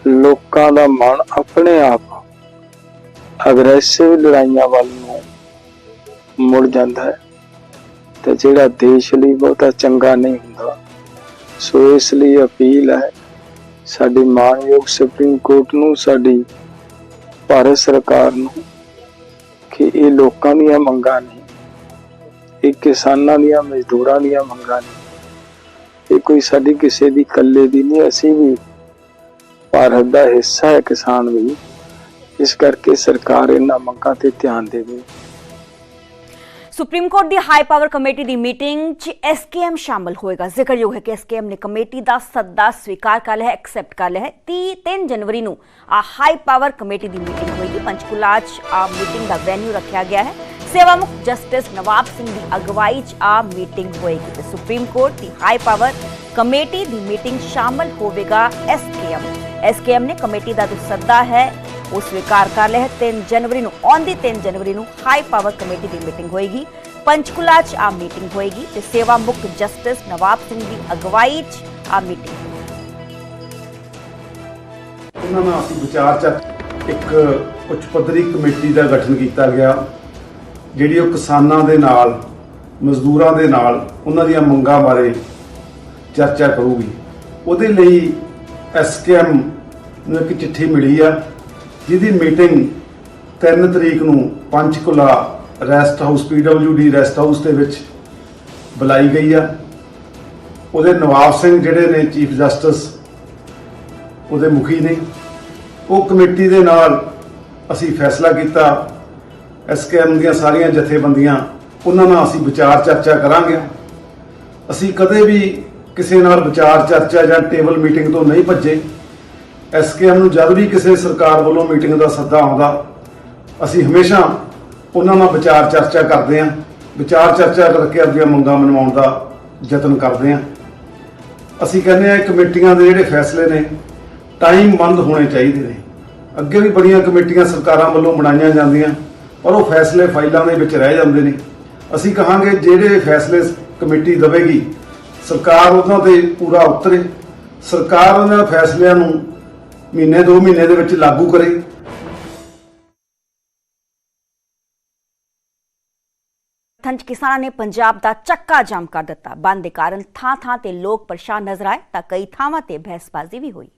ਲੋਕਾਂ ਦਾ ਮਨ ਆਪਣੇ ਆਪ ਅਗਰੈਸਿਵ ਲੜਾਈਆਂ ਵੱਲ ਨੂੰ ਮੁੜ ਜਾਂਦਾ ਹੈ ਤੇ ਜਿਹੜਾ ਦੇਸ਼ ਲਈ ਬਹੁਤਾ ਚੰਗਾ ਨਹੀਂ ਹੁੰਦਾ, ਸੋ ਇਸ ਲਈ ਅਪੀਲ ਹੈ ਸਾਡੀ ਮਾਨਯੋਗ ਸੁਪਰੀਮ ਕੋਰਟ ਨੂੰ, ਸਾਡੀ ਭਾਰਤ ਸਰਕਾਰ ਨੂੰ ਕਿ ਇਹ ਲੋਕਾਂ ਦੀਆਂ ਮੰਗਾਂ ਨਹੀਂ ਇਹ ਕਿਸਾਨਾਂ ਦੀਆਂ, ਮਜ਼ਦੂਰਾਂ ਦੀਆਂ ਮੰਗਾਂ ਨਹੀਂ ਇਹ ਕੋਈ ਸਾਡੀ ਕਿਸੇ ਦੀ ਇਕੱਲੇ ਦੀ ਨਹੀਂ, ਅਸੀਂ ਵੀ ਭਾਰਤ ਦਾ ਹਿੱਸਾ ਹੈ ਕਿਸਾਨ ਵੀ। ਇਸ ਕਰਕੇ ਸਰਕਾਰ ਇਹਨਾਂ ਮੰਗਾਂ ਤੇ ਧਿਆਨ ਦੇਵੇ। ਸੁਪਰੀਮ ਕੋਰਟ ਦੀ ਹਾਈ ਪਾਵਰ ਕਮੇਟੀ ਦੀ ਮੀਟਿੰਗ 'ਚ ਐਸਕੇਐਮ ਸ਼ਾਮਲ ਹੋਏਗਾ। ਜ਼ਿਕਰਯੋਗ ਹੈ ਕਿ ਐਸਕੇਐਮ ਨੇ ਕਮੇਟੀ ਦਾ ਸੱਦਾ ਸਵੀਕਾਰ ਕਰ ਲਿਆ ਹੈ ਐਕਸੈਪਟ ਕਰ ਲਿਆ ਹੈ। 3 ਜਨਵਰੀ ਨੂੰ ਆ ਹਾਈ ਪਾਵਰ ਕਮੇਟੀ ਦੀ ਮੀਟਿੰਗ ਹੋਏਗੀ। ਪੰਚਕੂਲਾ 'ਚ ਆ ਮੀਟਿੰਗ ਦਾ ਵੈਨਿਊ ਰੱਖਿਆ ਗਿਆ ਹੈ। ਸੇਵਾ ਮੁਕਤ ਜਸਟਿਸ ਨਵਾਬ ਸਿੰਘ ਦੀ ਅਗਵਾਈ 'ਚ ਆ ਮੀਟਿੰਗ ਹੋਏਗੀ। ਤੇ ਸੁਪਰੀਮ ਕੋਰਟ ਦੀ ਹਾਈ ਪਾਵਰ ਕਮੇਟੀ ਦੀ ਮੀਟਿੰਗ ਸ਼ਾਮਲ ਹੋਵੇਗਾ ਐਸਕੇਐਮ ਐਸਕੇਐਮ ਨੇ ਕਮੇਟੀ ਦਾ ਜੋ ਸੱਦਾ ਹੈ, ਉਹ ਸਵੀਕਾਰ ਕਰ ਲਿਆ 3 ਜਨਵਰੀ ਨੂੰ ਆਉਂਦੀ 3 ਜਨਵਰੀ ਨੂੰ ਹਾਈ ਪਾਵਰ ਕਮੇਟੀ ਦੀ ਮੀਟਿੰਗ ਹੋਏਗੀ। ਪੰਚਕੂਲਾ 'ਚ ਆ ਮੀਟਿੰਗ ਹੋਏਗੀ ਤੇ ਸੇਵਾ ਮੁਕਤ ਜਸਟਿਸ ਨਵਾਬ ਸਿੰਘ ਦੀ ਅਗਵਾਈ 'ਚ ਆ ਮੀਟਿੰਗ। ਉਹਨਾਂ ਨਾਲ ਅਸੀਂ ਵਿਚਾਰ ਚੱਕ ਇੱਕ ਉੱਚ ਪੱਧਰੀ ਕਮੇਟੀ ਦਾ ਗਠਨ ਕੀਤਾ ਗਿਆ, ਜਿਹੜੀ ਉਹ ਕਿਸਾਨਾਂ ਦੇ ਨਾਲ, ਮਜ਼ਦੂਰਾਂ ਦੇ ਨਾਲ, ਉਹਨਾਂ ਦੀਆਂ ਮੰਗਾਂ ਬਾਰੇ ਚਰਚਾ ਕਰੂਗੀ। ਉਹਦੇ ਲਈ ਐਸਕੇਐਮ ਨੂੰ ਇੱਕ ਚਿੱਠੀ ਮਿਲੀ ਆ, ਜਿਹਦੀ ਮੀਟਿੰਗ 3 ਤਰੀਕ ਨੂੰ Panchkula rest house PWD rest house ਦੇ ਵਿੱਚ ਬੁਲਾਈ ਗਈ ਆ। ਉਹਦੇ ਨਵਾਬ ਸਿੰਘ ਜਿਹੜੇ ਨੇ, ਚੀਫ ਜਸਟਿਸ, ਉਹਦੇ ਮੁਖੀ ਨੇ। ਉਹ ਕਮੇਟੀ ਦੇ ਨਾਲ ਅਸੀਂ ਫੈਸਲਾ ਕੀਤਾ। ਐਸਕੇਐਮ ਦੀਆਂ ਸਾਰੀਆਂ ਜਥੇਬੰਦੀਆਂ, ਉਹਨਾਂ ਨਾਲ ਅਸੀਂ ਵਿਚਾਰ ਚਰਚਾ ਕਰਾਂਗੇ। ਅਸੀਂ ਕਦੇ ਵੀ ਕਿਸੇ ਨਾਲ ਵਿਚਾਰ ਚਰਚਾ ਜਾਂ ਟੇਬਲ ਮੀਟਿੰਗ ਤੋਂ ਨਹੀਂ ਭੱਜੇ। ਐਸਕੇਐਮ ਨੂੰ ਜਦ ਵੀ ਕਿਸੇ ਸਰਕਾਰ ਵੱਲੋਂ ਮੀਟਿੰਗ ਦਾ ਸੱਦਾ ਆਉਂਦਾ, ਅਸੀਂ ਹਮੇਸ਼ਾ ਉਹਨਾਂ ਨਾਲ ਵਿਚਾਰ ਚਰਚਾ ਕਰਦੇ ਹਾਂ। ਵਿਚਾਰ ਚਰਚਾ ਕਰਕੇ ਆਪਣੀਆਂ ਮੰਗਾਂ ਮਨਵਾਉਣ ਦਾ ਯਤਨ ਕਰਦੇ ਹਾਂ। ਅਸੀਂ ਕਹਿੰਦੇ ਆ ਕਮੇਟੀਆਂ ਦੇ ਜਿਹੜੇ ਫੈਸਲੇ ਨੇ ਟਾਈਮ ਬੰਦ ਹੋਣੇ ਚਾਹੀਦੇ ਨੇ। ਅੱਗੇ ਵੀ ਬੜੀਆਂ ਕਮੇਟੀਆਂ ਸਰਕਾਰਾਂ ਵੱਲੋਂ ਬਣਾਈਆਂ ਜਾਂਦੀਆਂ ਪਰ ਉਹ ਫੈਸਲੇ ਫਾਈਲਾਂ ਦੇ ਵਿੱਚ ਰਹਿ ਜਾਂਦੇ ਨੇ। ਅਸੀਂ ਕਹਾਂਗੇ ਜਿਹੜੇ ਫੈਸਲੇ ਕਮੇਟੀ ਦਵੇਗੀ ਸਰਕਾਰ ਉਹਨਾਂ ਤੇ ਪੂਰਾ ਉਤਰੇ। ਸਰਕਾਰ ਉਹਨਾਂ ਫੈਸਲਿਆਂ ਨੂੰ ਮਹੀਨੇ ਦੋ ਮਹੀਨੇ ਦੇ ਵਿੱਚ ਲਾਗੂ ਕਰੇ। ਥੰਚ ਕਿਸਾਨਾਂ ਨੇ ਪੰਜਾਬ ਦਾ ਚੱਕਾ ਜਾਮ ਕਰ ਦਿੱਤਾ। ਬੰਦ ਦੇ ਕਾਰਨ ਥਾਂ ਥਾਂ ਤੇ ਲੋਕ ਪਰੇਸ਼ਾਨ ਨਜ਼ਰ ਆਏ ਤਾਂ ਕਈ ਥਾਵਾਂ ਤੇ ਬਹਿਸਬਾਜ਼ੀ ਵੀ ਹੋਈ।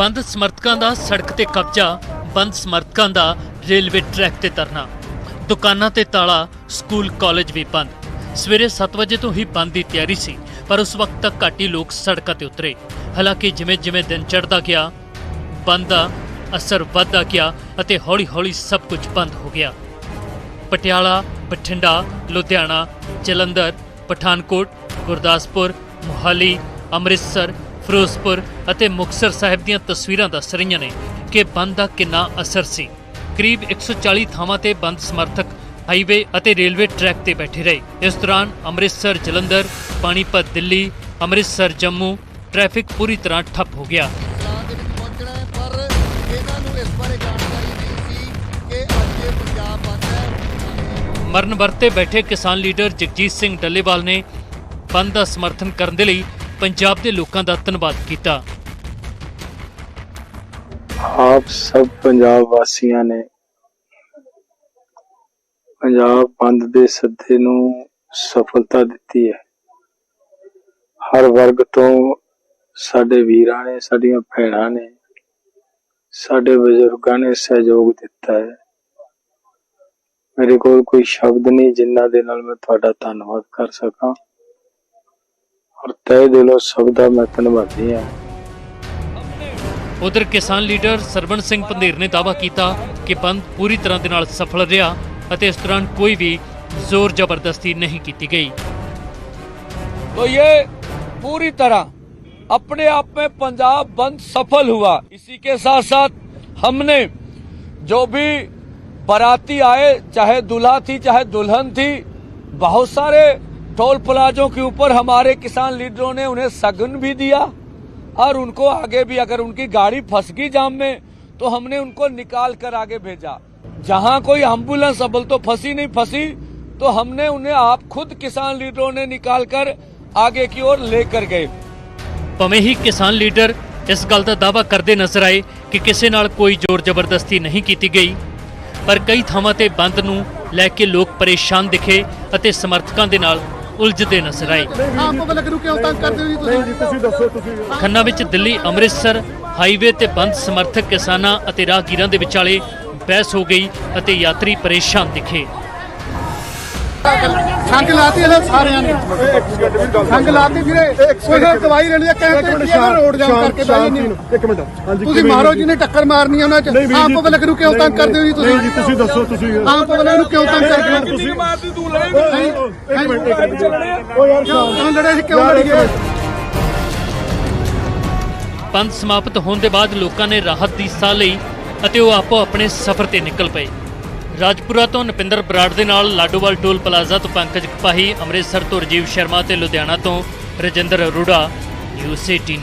ਬੰਦ ਸਮਰਥਕਾਂ ਦਾ ਸੜਕ ਤੇ ਕਬਜ਼ਾ, ਬੰਦ ਸਮਰਥਕਾਂ ਦਾ ਰੇਲਵੇ ਟਰੈਕ ਤੇ ਤਰਨਾ ਦੁਕਾਨਾਂ ਤੇ ਤਾਲਾ, ਸਕੂਲ, ਕਾਲਜ ਵੀ ਬੰਦ। ਸਵੇਰੇ 7 ਵਜੇ ਤੋਂ ਹੀ ਬੰਦ ਦੀ ਤਿਆਰੀ ਸੀ, ਪਰ ਉਸ ਵਕਤ ਤੱਕ ਘੱਟ ਹੀ ਲੋਕ ਸੜਕਾਂ ਤੇ ਉਤਰੇ। ਹਾਲਾਂਕਿ ਜਿਵੇਂ ਜਿਵੇਂ ਦਿਨ ਚੜ੍ਹਦਾ ਗਿਆ, ਬੰਦ ਦਾ ਅਸਰ ਵੱਧਦਾ ਗਿਆ ਅਤੇ ਹੌਲੀ-ਹੌਲੀ ਸਭ ਕੁਝ ਬੰਦ ਹੋ ਗਿਆ। ਪਟਿਆਲਾ, ਬਠਿੰਡਾ, ਲੁਧਿਆਣਾ, ਜਲੰਧਰ, ਪਠਾਨਕੋਟ, ਗੁਰਦਾਸਪੁਰ, ਮੁਹਾਲੀ, ਅੰਮ੍ਰਿਤਸਰ ਫਿਰੋਜ਼ਪੁਰ ਅਤੇ ਮੁਕਤਸਰ ਸਾਹਿਬ ਦੀਆਂ ਤਸਵੀਰਾਂ ਦੱਸ ਰਹੀਆਂ ਨੇ ਕਿ ਬੰਦ ਦਾ ਕਿੰਨਾ ਅਸਰ ਸੀ। ਕਰੀਬ 140 ਥਾਵਾਂ ਤੇ ਬੰਦ ਸਮਰਥਕ ਹਾਈਵੇ ਅਤੇ ਰੇਲਵੇ ਟਰੈਕ ਤੇ ਬੈਠੇ ਰਹੇ। ਇਸ ਦੌਰਾਨ ਅੰਮ੍ਰਿਤਸਰ ਜਲੰਧਰ ਪਾਣੀਪਤ ਦਿੱਲੀ ਅੰਮ੍ਰਿਤਸਰ ਜੰਮੂ ਟ੍ਰੈਫਿਕ ਪੂਰੀ ਤਰ੍ਹਾਂ ਠੱਪ ਹੋ ਗਿਆ। ਮਰਨ ਵਰਤੇ ਬੈਠੇ ਕਿਸਾਨ ਲੀਡਰ ਜਗਜੀਤ ਸਿੰਘ ਡੱਲੇਵਾਲ ਨੇ ਬੰਦ ਦਾ ਸਮਰਥਨ ਕਰਨ ਦੇ ਲਈ ਪੰਜਾਬ ਦੇ ਲੋਕਾਂ ਦਾ ਧੰਨਵਾਦ ਕੀਤਾ। ਆਪ ਸਭ ਪੰਜਾਬ ਵਾਸੀਆਂ ਨੇ ਪੰਜਾਬ ਬੰਦ ਦੇ ਸੱਦੇ ਨੂੰ ਸਫਲਤਾ ਦਿੱਤੀ ਹੈ। ਹਰ ਵਰਗ ਤੋਂ ਸਾਡੇ ਵੀਰਾਂ ਨੇ, ਸਾਡੀਆਂ ਭੈਣਾਂ ਨੇ, ਸਾਡੇ ਬਜ਼ੁਰਗਾਂ ਨੇ ਸਹਿਯੋਗ ਦਿੱਤਾ ਹੈ। ਮੇਰੇ ਕੋਲ ਕੋਈ ਸ਼ਬਦ ਨਹੀਂ ਜਿਨ੍ਹਾਂ ਦੇ ਨਾਲ ਮੈਂ ਤੁਹਾਡਾ ਧੰਨਵਾਦ ਕਰ ਸਕਾਂ। ਔਰ ਤਹਿ ਦਿਲੋਂ ਸਭ ਦਾ ਮੈਂ ਧੰਨਵਾਦੀ ਹਾਂ ਉਧਰ ਕਿਸਾਨ ਲੀਡਰ ਸਰਵਣ ਸਿੰਘ ਪੰਧੇਰ ਨੇ ਦਾਅਵਾ ਕੀਤਾ ਕਿ ਬੰਦ ਪੂਰੀ ਤਰ੍ਹਾਂ ਦੇ ਨਾਲ ਸਫਲ ਰਿਹਾ ਅਤੇ ਇਸ ਦੌਰਾਨ ਕੋਈ ਵੀ ਜ਼ੋਰ ਜ਼ਬਰਦਸਤੀ ਨਹੀਂ ਕੀਤੀ ਗਈ तो ये पूरी तरह अपने आप में पंजाब बंद सफल हुआ इसी के साथ साथ हमने जो भी बाराती आए चाहे दूल्हा थी चाहे दुल्हन थी बहुत सारे टोल प्लाजों के ऊपर हमारे किसान लीडरों ने उन्हें सगन भी दिया और उनको आगे भी अगर उनकी गाड़ी फंस गई जाम में तो हमने उनको निकाल कर आगे भेजा जहां कोई एम्बुलेंस अबल तो फंसी नहीं फंसी तो हमने उन्हें आप खुद किसान लीडरों ने निकाल कर आगे की ओर लेकर गए ਭਵੇਂ ਹੀ ਕਿਸਾਨ ਲੀਡਰ ਇਸ ਗੱਲ ਦਾ ਦਾਅਵਾ ਕਰਦੇ ਨਜ਼ਰ ਆਏ ਕਿ ਕਿਸੇ ਨਾਲ ਕੋਈ ਜ਼ੋਰ ਜ਼ਬਰਦਸਤੀ ਨਹੀਂ ਕੀਤੀ ਗਈ ਪਰ ਕਈ ਥਾਵਾਂ ਤੇ ਬੰਦ ਨੂੰ ਲੈ ਕੇ ਲੋਕ ਪਰੇਸ਼ਾਨ ਦਿਖੇ ਅਤੇ ਸਮਰਥਕਾਂ ਦੇ ਨਾਲ ਉਲਝਦੇ ਨਜ਼ਰ ਆਏ ਆਮ ਪਬਲਿਕ ਨੂੰ ਕਿਉਂ ਤੰਗ ਕਰਦੇ ਹੋ ਜੀ ਤੁਸੀਂ? ਖੰਨਾ ਵਿੱਚ ਦਿੱਲੀ ਅੰਮ੍ਰਿਤਸਰ ਹਾਈਵੇ ਤੇ ਬੰਦ ਸਮਰਥਕ ਕਿਸਾਨਾਂ ਅਤੇ ਰਾਹਗੀਰਾਂ ਦੇ ਵਿਚਾਲੇ ਬਹਿਸ ਹੋ ਗਈ ਅਤੇ ਯਾਤਰੀ ਪਰੇਸ਼ਾਨ ਦਿਖੇ। ਸੰਗ ਲਾਤੀ ਇਹਨੇ ਸਾਰਿਆਂ ਨੇ। ਸੰਗ ਲਾਤੀ ਵੀਰੇ। ਕੋਈ ਦਵਾਈ ਲੈਣੀ ਹੈ ਕਹਿੰਦੇ ਕਿ ਰੋਡ ਜਾਮ ਕਰਕੇ ਬਹਿ ਜਾਂਦੇ ਹੋ ਇੱਕ ਮਿੰਟ ਹਾਂਜੀ ਤੁਸੀਂ ਮਾਰੋ ਜਿਹਨੇ ਟੱਕਰ ਮਾਰਨੀ ਹੈ ਉਹਨਾਂ ਚ। ਆਮ ਪਬਲਿਕ ਨੂੰ ਕਿਉਂ ਤੰਗ ਕਰਦੇ ਹੋ ਜੀ ਤੁਸੀਂ? ਜੀ ਤੁਸੀਂ ਦੱਸੋ ਤੁਸੀਂ। ਆਮ ਪਬਲਿਕ ਨੂੰ ਕਿਉਂ ਤੰਗ ਕਰਦੇ ਹੋ? ਤੁਸੀਂ ਮਾਰਦੀ ਤੂੰ ਲੜੇਂਗੀ ਇੱਕ ਮਿੰਟ, ਇੱਕ ਮਿੰਟ। ਓ ਯਾਰ ਕਿਉਂ ਲੜੇ? ਸੀ ਕਿਉਂ ਲੜੀਏ ਬੰਦ ਸਮਾਪਤ ਹੋਣ ਦੇ ਬਾਅਦ ਲੋਕਾਂ ਨੇ ਰਾਹਤ ਦੀ ਸਾਹ ਲਈ ਅਤੇ ਉਹ ਆਪੋ ਆਪਣੇ ਸਫ਼ਰ ਤੇ ਨਿਕਲ ਪਏ। ਰਾਜਪੁਰਾ ਤੋਂ ਨਪਿੰਦਰ ਬਰਾੜ ਦੇ ਨਾਲ ਲਾਡੋਵਾਲ ਟੋਲ ਪਲਾਜ਼ਾ ਤੋਂ ਪੰਕਜ ਕਪਾਹੀ ਅੰਮ੍ਰਿਤਸਰ ਤੋਂ ਰਜੀਵ ਸ਼ਰਮਾ ਤੇ ਲੁਧਿਆਣਾ ਤੋਂ ਰਜਿੰਦਰ ਅਰੋੜਾ, ਨਿਊਜ਼ 18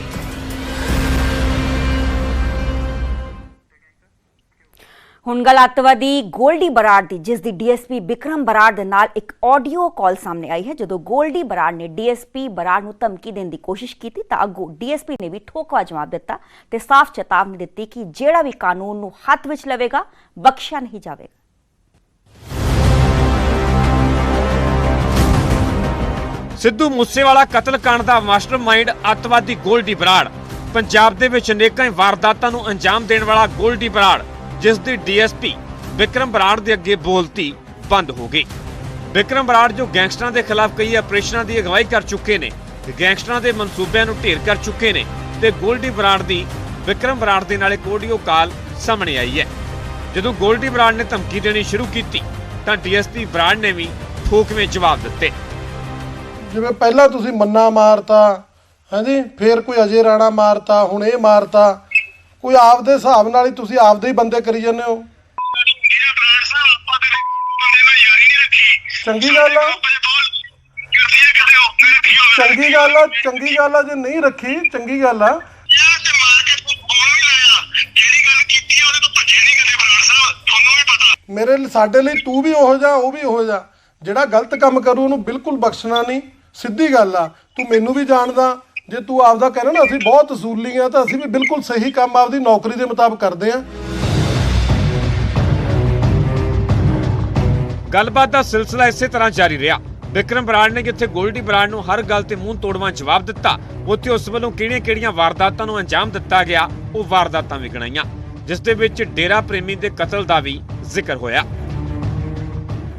ਹੁਣ ਗੱਲ ਅੱਤਵਾਦੀ ਗੋਲਡੀ ਬਰਾੜ ਦੀ, ਜਿਸ ਦੀ ਡੀਐਸਪੀ ਵਿਕਰਮ ਬਰਾੜ ਦੇ ਨਾਲ ਇੱਕ ਆਡੀਓ ਕਾਲ ਸਾਹਮਣੇ ਆਈ ਹੈ, ਜਦੋਂ ਗੋਲਡੀ ਬਰਾੜ ਨੇ ਡੀਐਸਪੀ ਬਰਾੜ ਨੂੰ ਧਮਕੀ ਦੇਣ ਦੀ ਕੋਸ਼ਿਸ਼ ਕੀਤੀ ਤਾਂ ਅੱਗੋਂ ਡੀਐਸਪੀ ਨੇ ਵੀ ਠੋਕਵਾ ਜਵਾਬ ਦਿੱਤਾ ਤੇ ਸਾਫ਼ ਚੇਤਾਵਨੀ ਦਿੱਤੀ ਕਿ ਜਿਹੜਾ ਵੀ ਕਾਨੂੰਨ ਨੂੰ ਹੱਥ ਵਿੱਚ ਲਵੇਗਾ, ਬਖਸ਼ਿਆ ਨਹੀਂ ਜਾਵੇਗਾ। ਸਿੱਧੂ ਮੂਸੇਵਾਲਾ ਕਤਲकांड ਦਾ ਮਾਸਟਰਮਾਈਂਡ ਅੱਤਵਾਦੀ ਗੋਲਡੀ ਬਰਾੜ। ਪੰਜਾਬ ਦੇ ਵਿੱਚ ਅਨੇਕਾਂ ਹੀ ਵਾਰਦਾਤਾਂ ਨੂੰ ਅੰਜਾਮ ਦੇਣ ਵਾਲਾ ਗੋਲਡੀ ਬਰਾੜ, ਜਿਸ ਦੀ ਡੀਐਸਪੀ ਵਿਕਰਮ ਬਰਾੜ ਦੇ ਅੱਗੇ ਬੋਲਤੀ ਬੰਦ ਹੋ ਗਈ। ਵਿਕਰਮ ਬਰਾੜ ਜੋ ਗੈਂਗਸਟਰਾਂ ਦੇ ਖਿਲਾਫ ਕਈ ਆਪਰੇਸ਼ਨਾਂ ਦੀ ਅਗਵਾਈ ਕਰ ਚੁੱਕੇ ਨੇ, ਤੇ ਗੈਂਗਸਟਰਾਂ ਦੇ ਮਨਸੂਬਿਆਂ ਨੂੰ ਢੇਰ ਕਰ ਚੁੱਕੇ ਨੇ, ਤੇ ਗੋਲਡੀ ਬਰਾੜ ਦੀ ਵਿਕਰਮ ਬਰਾੜ ਦੇ ਨਾਲ ਇੱਕ ਆਡੀਓ ਕਾਲ ਸਾਹਮਣੇ ਆਈ ਹੈ। ਜਦੋਂ ਗੋਲਡੀ ਬਰਾੜ ਨੇ ਧਮਕੀ ਦੇਣੀ ਸ਼ੁਰੂ ਕੀਤੀ, ਤਾਂ ਡੀਐਸਪੀ ਬਰਾੜ ਨੇ ਵੀ ਠੋਕਵੇਂ ਜਵਾਬ ਦਿੱਤੇ। ਜਿਵੇਂ ਪਹਿਲਾਂ ਤੁਸੀਂ ਮੰਨਾ ਮਾਰਤਾ ਹਾਂਜੀ? ਫੇਰ ਕੋਈ ਅਜੇ ਰਾਣਾ ਮਾਰਤਾ ਹੁਣ ਇਹ ਮਾਰਤਾ। ਕੋਈ ਆਪਦੇ ਹਿਸਾਬ ਨਾਲ ਹੀ ਤੁਸੀਂ ਆਪਦੇ ਹੀ ਬੰਦੇ ਕਰੀ ਜਾਂਦੇ ਹੋ। ਚੰਗੀ ਗੱਲ ਆ। ਚੰਗੀ ਗੱਲ ਆ ਚੰਗੀ ਗੱਲ ਆ ਜੇ ਨਹੀਂ ਰੱਖੀ ਚੰਗੀ ਗੱਲ ਆ। ਮੇਰੇ ਸਾਡੇ ਲਈ ਤੂੰ ਵੀ ਉਹੋ ਜਾ ਉਹ ਵੀ ਉਹੋ ਜਾ ਜਿਹੜਾ ਗਲਤ ਕੰਮ ਕਰੂ ਉਹਨੂੰ ਬਿਲਕੁਲ ਬਖਸ਼ਣਾ ਨਹੀਂ। ਸਿੱਧੀ ਗੱਲ ਆ ਤੂੰ ਮੈਨੂੰ ਵੀ ਜਾਣਦਾ ਜੇ ਤੂੰ ਆਪਦਾ ਕਹਿਣਾ ਨਾ ਅਸੀਂ ਬਹੁਤ ਅਸੂਲੀ ਆ ਤਾਂ ਅਸੀਂ ਵੀ ਬਿਲਕੁਲ ਸਹੀ ਕੰਮ ਆਪਦੀ ਨੌਕਰੀ ਦੇ ਮੁਤਾਬਕ ਕਰਦੇ ਆ। ਗੱਲਬਾਤ ਦਾ ਸਿਲਸਿਲਾ ਇਸੇ ਤਰ੍ਹਾਂ ਜਾਰੀ ਰਿਹਾ। ਵਿਕਰਮ ਬਰਾੜ ਨੇ ਜਿੱਥੇ ਗੋਲਡੀ ਬਰਾੜ ਨੂੰ ਹਰ ਗੱਲ ਤੇ ਮੂੰਹ ਤੋੜਵਾਂ ਜਵਾਬ ਦਿੱਤਾ ਉੱਥੇ ਉਸ ਵੱਲੋਂ ਕਿਹੜੀਆਂ-ਕਿਹੜੀਆਂ ਵਾਰਦਾਤਾਂ ਨੂੰ ਅੰਜਾਮ ਦਿੱਤਾ ਗਿਆ ਉਹ ਵਾਰਦਾਤਾਂ ਵੀ ਗਣਾਈਆਂ ਜਿਸ ਦੇ ਵਿੱਚ ਡੇਰਾ ਪ੍ਰੇਮੀ ਦੇ ਕਤਲ ਦਾ ਵੀ ਜ਼ਿਕਰ ਹੋਇਆ।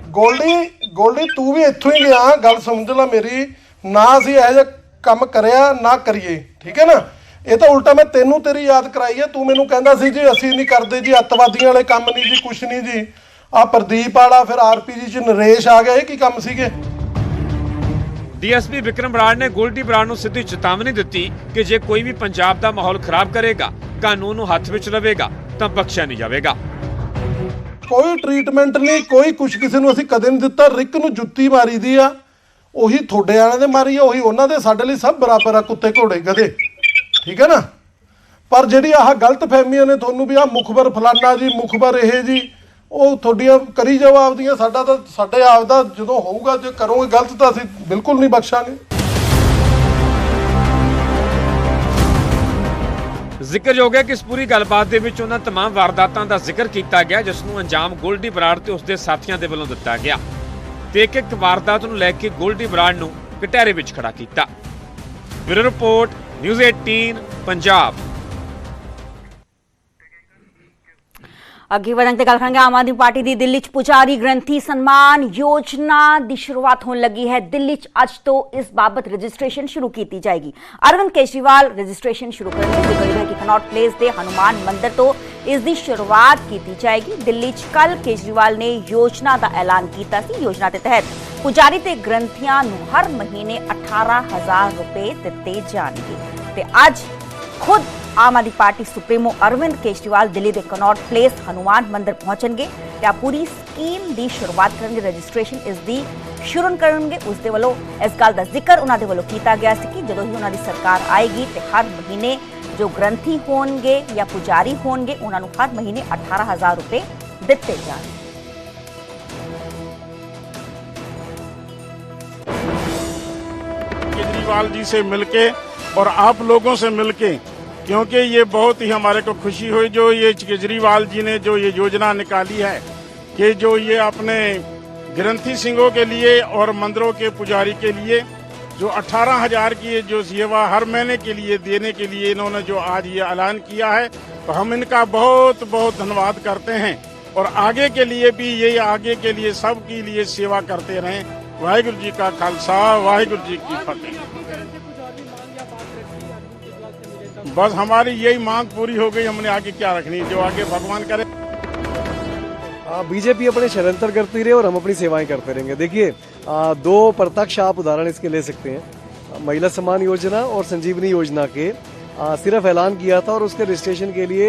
ਗੋਲਡੀ ਗੋਲਡੀ, ਤੂੰ ਵੀ ਇੱਥੋਂ ਹੀ ਗਿਆ, ਗੱਲ ਸਮਝ ਲੈ ਮੇਰੀ। ਨਾ ਅਸੀਂ ਇਹੋ ਜਿਹਾ ਕੰਮ ਕਰਿਆ, ਨਾ ਕਰੀਏ, ਠੀਕ ਹੈ ਨਾ? ਇਹ ਤਾਂ ਉਲਟਾ ਮੈਂ ਤੈਨੂੰ ਤੇਰੀ ਯਾਦ ਕਰਾਈ ਹੈ, ਤੂੰ ਮੈਨੂੰ ਕਹਿੰਦਾ ਸੀ ਜੀ, ਅਸੀਂ ਨਹੀਂ ਕਰਦੇ ਜੀ, ਅੱਤਵਾਦੀਆਂ ਵਾਲੇ ਕੰਮ ਨਹੀਂ ਜੀ, ਕੁਛ ਨਹੀਂ ਜੀ। ਆ ਪ੍ਰਦੀਪ ਵਾਲਾ, ਫਿਰ ਆਰਪੀਜੀ ਚ ਨਰੇਸ਼ ਆ ਗਿਆ, ਇਹ ਕੀ ਕੰਮ ਸੀਗੇ? ਡੀਐਸਪੀ ਵਿਕਰਮ ਬਰਾੜ ਨੇ ਗੋਲਡੀ ਬਰਾੜ ਨੂੰ ਸਿੱਧੀ ਚੇਤਾਵਨੀ ਦਿੱਤੀ ਕਿ ਜੇ ਕੋਈ ਵੀ ਪੰਜਾਬ ਦਾ ਮਾਹੌਲ ਖਰਾਬ ਕਰੇਗਾ, ਕਾਨੂੰਨ ਨੂੰ ਹੱਥ ਵਿੱਚ ਲਵੇਗਾ, ਤਾਂ ਬਖਸ਼ਿਆ ਨਹੀਂ ਜਾਵੇਗਾ। ਕੋਈ ਟ੍ਰੀਟਮੈਂਟ ਨਹੀਂ, ਕੋਈ ਕੁਛ ਕਿਸੇ ਨੂੰ ਅਸੀਂ ਕਦੇ ਨਹੀਂ ਦਿੱਤਾ। ਰਿਕ ਨੂੰ ਜੁੱਤੀ ਮਾਰੀ ਦੀ ਆ। ਉਹੀ ਤੁਹਾਡੇ ਵਾਲਿਆਂ ਦੇ ਮਾਰੀ ਆ, ਉਹੀ ਉਹਨਾਂ ਦੇ, ਸਾਡੇ ਲਈ ਸਭ ਬਰਾਬਰ ਆ, ਕੁੱਤੇ ਘੋੜੇ ਗਧੇ। ਠੀਕ ਹੈ ਨਾ? ਪਰ ਜਿਹੜੀ ਆਹ ਗਲਤ ਫਹਿਮੀਆਂ ਨੇ ਤੁਹਾਨੂੰ ਵੀ ਆ ਮੁਖਬਰ ਫਲਾਨਾ ਜੀ, ਮੁਖਬਰ ਇਹ ਜੀ, ਉਹ ਤੁਹਾਡੀਆਂ ਕਰੀ ਜਾਓ ਆਪਦੀਆਂ ਸਾਡਾ ਤਾਂ, ਸਾਡੇ ਆਪ ਦਾ ਜਦੋਂ ਹੋਊਗਾ, ਜੇ ਕਰੋਗੇ ਗਲਤ ਤਾਂ ਅਸੀਂ ਬਿਲਕੁਲ ਨਹੀਂ ਬਖਸ਼ਾਂਗੇ। ਜ਼ਿਕਰਯੋਗ ਹੈ ਕਿ ਇਸ ਪੂਰੀ ਗੱਲਬਾਤ ਦੇ ਵਿੱਚ ਉਹਨਾਂ तमाम ਵਾਰਦਾਤਾਂ ਦਾ ਜ਼ਿਕਰ ਕੀਤਾ ਗਿਆ ਜਿਸ ਨੂੰ ਅੰਜਾਮ ਗੋਲਡੀ ਬਰਾੜ ਤੇ ਉਸਦੇ ਸਾਥੀਆਂ ਦੇ ਵੱਲੋਂ ਦਿੱਤਾ ਗਿਆ ਤੇ ਇੱਕ ਇੱਕ ਵਾਰਦਾਤ ਨੂੰ ਲੈ ਕੇ ਗੋਲਡੀ ਬਰਾੜ ਨੂੰ ਕਟਹਿਰੇ ਵਿੱਚ ਖੜਾ ਕੀਤਾ ਬਿਊਰੋ ਰਿਪੋਰਟ ਨਿਊਜ਼ 18 ਪੰਜਾਬ ਅੱਗੇ ਵਧਣ ਤੇ ਗੱਲ ਕਰਾਂਗੇ ਆਮ ਆਦਮੀ ਪਾਰਟੀ ਦੀ ਦਿੱਲੀ 'ਚ ਪੁਜਾਰੀ ਗ੍ਰੰਥੀ ਸਨਮਾਨ ਯੋਜਨਾ ਦੀ ਸ਼ੁਰੂਆਤ ਹੋਣ ਲੱਗੀ ਹੈ। ਦਿੱਲੀ 'ਚ ਅੱਜ ਤੋਂ ਇਸ ਬਾਬਤ ਰਜਿਸਟ੍ਰੇਸ਼ਨ ਸ਼ੁਰੂ ਕੀਤੀ ਜਾਏਗੀ। ਅਰਵਿੰਦ ਕੇਜਰੀਵਾਲ ਰਜਿਸਟ੍ਰੇਸ਼ਨ ਸ਼ੁਰੂ ਕਰਨ ਦੀ ਗਈ ਹੈ ਕਿ ਕਨੌਟ ਪਲੇਸ ਦੇ ਹਨੂਮਾਨ ਮੰਦਿਰ ਤੋਂ ਇਸ ਦੀ ਸ਼ੁਰੂਆਤ ਕੀਤੀ ਜਾਏਗੀ। ਦਿੱਲੀ 'ਚ ਕੱਲ ਕੇਜਰੀਵਾਲ ਨੇ ਯੋਜਨਾ ਦਾ ਐਲਾਨ ਕੀਤਾ ਸੀ। ਯੋਜਨਾ ਦੇ ਤਹਿਤ ਪੁਜਾਰੀ ਤੇ ਗ੍ਰੰਥੀਆਂ ਨੂੰ ਹਰ ਮਹੀਨੇ 18000 ਰੁਪਏ ਦਿੱਤੇ ਜਾਣਗੇ। ਤੇ ਅੱਜ ਖੁਦ ਆਮ ਆਦਮੀ ਪਾਰਟੀ ਸੁਪਰੀਮੋ ਅਰਵਿੰਦ ਕੇਜਰੀਵਾਲ ਦਿੱਲੀ ਦੇ ਕਨੌਟ ਪਲੇਸ ਹਨੂਮਾਨ ਮੰਦਿਰ ਪਹੁੰਚਣਗੇ ਤੇ ਆ ਪੂਰੀ ਸਕੀਮ ਦੀ ਸ਼ੁਰੂਆਤ ਕਰਨਗੇ ਰਜਿਸਟ੍ਰੇਸ਼ਨ ਇਸ ਦੀ ਸ਼ੁਰੂ ਕਰਨਗੇ ਉਸ ਦੇ ਵੱਲੋਂ ਇਸ ਗੱਲ ਦਾ ਜ਼ਿਕਰ ਉਹਨਾਂ ਦੇ ਵੱਲੋਂ ਕੀਤਾ ਗਿਆ ਸੀ ਕਿ ਜਦੋਂ ਹੀ ਉਹਨਾਂ ਦੀ ਸਰਕਾਰ ਆਏਗੀ ਤੇ ਹਰ ਮਹੀਨੇ ਜੋ ਗ੍ਰੰਥੀ ਹੋਣਗੇ ਜਾਂ ਪੁਜਾਰੀ ਹੋਣਗੇ ਉਹਨਾਂ ਨੂੰ ਹਰ ਮਹੀਨੇ 18000 ਰੁਪਏ ਦਿੱਤੇ ਜਾਣਗੇ केजरीवाल जी से मिलके और आप लोगों से मिलके क्योंकि ये बहुत ही हमारे को खुशी हुई जो ये केजरीवाल जी ने जो ये योजना निकाली है कि जो ये अपने ग्रंथी सिंहों के लिए और मंदिरों के पुजारी के लिए जो अठारह हज़ार की जो सेवा हर महीने के लिए देने के लिए इन्होंने जो आज ये ऐलान किया है तो हम इनका बहुत बहुत धन्यवाद करते हैं। और आगे के लिए भी, ये आगे के लिए सबके लिए सेवा करते रहें। वाहिगुरु जी का खालसा, वाहिगुरु जी की फतेह। बस हमारी यही मांग पूरी हो गई हमने आगे क्या रखनी जो आगे भगवान करे। बीजेपी अपने षड्यंत्र करती रहे और हम अपनी सेवाएँ करते रहेंगे। देखिए दो प्रत्यक्ष आप उदाहरण इसके ले सकते हैं। महिला सम्मान योजना और संजीवनी योजना के आ, सिर्फ़ ऐलान किया था और उसके रजिस्ट्रेशन के लिए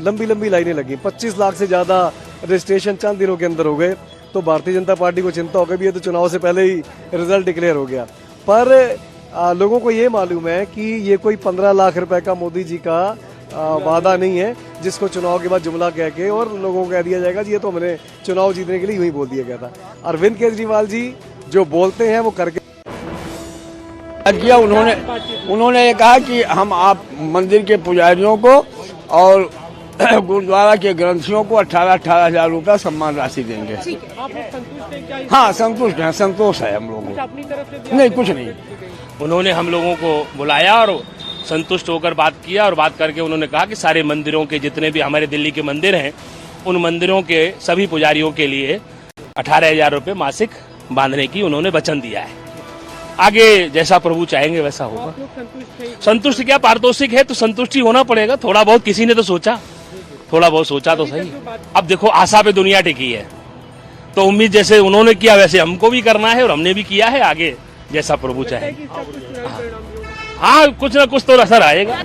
लंबी लंबी लाइनें लगी। 25 लाख से ज़्यादा रजिस्ट्रेशन चंद दिनों के अंदर हो गए। तो भारतीय जनता पार्टी को चिंता हो गई भी ये तो चुनाव से पहले ही रिज़ल्ट डिक्लेयर हो गया। पर आ, लोगों को ये मालूम है कि ये कोई पंद्रह लाख रुपए का मोदी जी का आ, वादा नहीं है जिसको चुनाव के बाद जुमला कह के और लोगों को कह दिया जाएगा जी ये तो हमने चुनाव जीतने के लिए यूँ ही बोल दिया गया था। अरविंद केजरीवाल जी जो बोलते हैं वो करके किया उन्होंने? उन्होंने ये कहा कि हम आप मंदिर के पुजारियों को और गुरुद्वारा के ग्रंथियों को अठारह अठारह हज़ार रुपया सम्मान राशि देंगे। हाँ संतुष्ट हैं संतोष है हम लोगों को। नहीं कुछ नहीं। उन्होंने हम लोगों को बुलाया और संतुष्ट होकर बात किया और बात करके उन्होंने कहा कि सारे मंदिरों के जितने भी हमारे दिल्ली के मंदिर हैं उन मंदिरों के सभी पुजारियों के लिए अठारह हज़ार रुपये मासिक बांधने की उन्होंने वचन दिया है। आगे जैसा प्रभु चाहेंगे वैसा होगा। संतुष्ट क्या पारितोषिक है? तो संतुष्टि होना पड़ेगा। थोड़ा बहुत किसी ने तो सोचा। थोड़ा बहुत सोचा तो सही। अब देखो आशा पे दुनिया टिकी है। तो उम्मीद जैसे उन्होंने किया वैसे हमको भी करना है और हमने भी किया है आगे। जैसा प्रभु चाहे हाँ कुछ ना कुछ तो असर आएगा